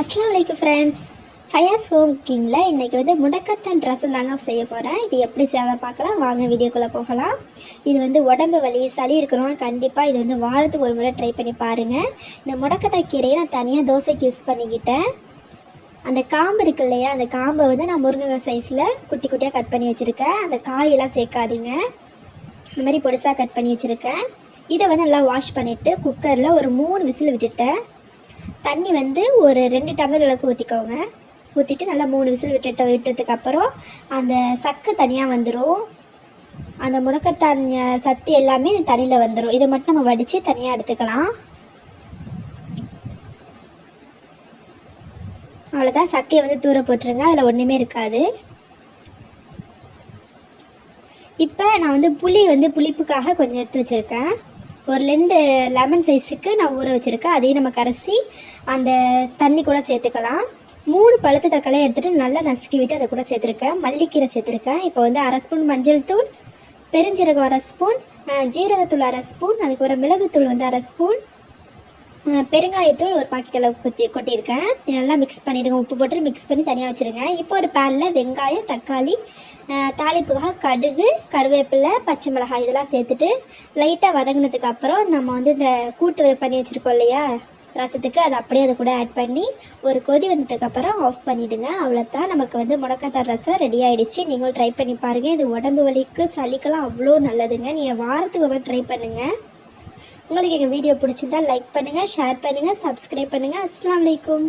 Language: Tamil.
அஸ்லாம் வலைக்கும் ஃப்ரெண்ட்ஸ் ஃபயர்ஸ் ஹோம் குக்கிங்கில் இன்றைக்கி வந்து முடக்கத்தான் ரசம் தாங்க செய்ய போகிறேன் இது எப்படி சேவை பார்க்கலாம். வாங்க வீடியோக்குள்ளே போகலாம். இது வந்து உடம்பு வலி சளி இருக்கிறவங்க கண்டிப்பாக இது வந்து வாரத்துக்கு ஒரு முறை ட்ரை பண்ணி பாருங்கள் இந்த முடக்கத்தான் கீரையை நான் தனியாக தோசைக்கு யூஸ் பண்ணிக்கிட்டேன். அந்த காம்பு இருக்கு இல்லையா அந்த காம்பை வந்து நான் முருங்கைக்காய் சைஸில் குட்டி குட்டியாக கட் பண்ணி வச்சுருக்கேன். அந்த காயெல்லாம் சேர்க்காதீங்க. இந்த மாதிரி பொடிசாக கட் பண்ணி வச்சுருக்கேன். இதை வந்து நல்லா வாஷ் பண்ணிவிட்டு குக்கரில் ஒரு மூணு விசில் விட்டுட்டேன். தண்ணி வந்து ஒரு ரெண்டு டம்ளர் அளவுக்கு ஊற்றிக்கோங்க ஊற்றிட்டு நல்லா மூணு விசில் விட்டுட்டு விட்டதுக்கு அப்புறம் அந்த சக்கு தனியாக வந்துடும் அந்த முடக்கத்தான் சத்து எல்லாமே இந்த தண்ணியில் வந்துடும் இதை மட்டும் நம்ம வடித்து தனியாக எடுத்துக்கலாம். அவ்வளோதான் சக்கையை வந்து தூர போட்டுருங்க. அதில் ஒன்றுமே இருக்காது. இப்போ நான் வந்து புளி வந்து புளிப்புக்காக கொஞ்சம் எடுத்து வச்சுருக்கேன். ஒரு ரெண்டு லெமன் சைஸுக்கு நான் ஊற வச்சுருக்கேன். அதையும் நம்ம கரைசி அந்த தண்ணி கூட சேர்த்துக்கலாம். மூணு பழுத்த தக்காளியை எடுத்துகிட்டு நல்லா நசுக்கி விட்டு அதை கூட சேர்த்துருக்கேன். மல்லிக்கீரை சேர்த்துருக்கேன். இப்போ வந்து அரை ஸ்பூன் மஞ்சள் தூள் பெருஞ்சீரகம் அரை ஸ்பூன் ஜீரகத்தூள் அரை ஸ்பூன் அதுக்கப்புறம் மிளகுத்தூள் வந்து அரை ஸ்பூன் பெருங்காயத்தூள் ஒரு பாக்கெட் அளவு கொத்தி கொட்டியிருக்கேன். நல்லா மிக்ஸ் பண்ணிவிடுங்க உப்பு போட்டு மிக்ஸ் பண்ணி தனியாக வச்சுருங்க. இப்போ ஒரு பேனில் வெங்காயம் தக்காளி அஹ், தாளிப்புக்காக கடுகு கருவேப்பிலை பச்சை மிளகாய் இதெல்லாம் சேர்த்துட்டு லைட்டாக வதங்கினதுக்கு அப்புறம் நம்ம வந்து இந்த கூட்டு பண்ணி வச்சுருக்கோம் இல்லையா? ரசத்துக்கு அதை அப்படியே அது கூட ஆட் பண்ணி ஒரு கொதி வந்ததுக்கப்புறம் ஆஃப் பண்ணிவிடுங்க அவ்வளோதான் நமக்கு வந்து முடக்கத்தார் ரசம் ரெடி ஆகிடுச்சு நீங்களும் ட்ரை பண்ணி பாருங்கள் இது உடம்பு வலிக்கு சளிக்கெல்லாம் அவ்வளோ நல்லதுங்க. நீங்கள் வாரத்துக்கு ஒரு ட்ரை பண்ணுங்கள் உங்களுக்கு எங்கள் வீடியோ பிடிச்சிருந்தால் லைக் பண்ணுங்கள் ஷேர் பண்ணுங்கள் சப்ஸ்கிரைப் பண்ணுங்கள் அஸ்லாம் வலைக்கும்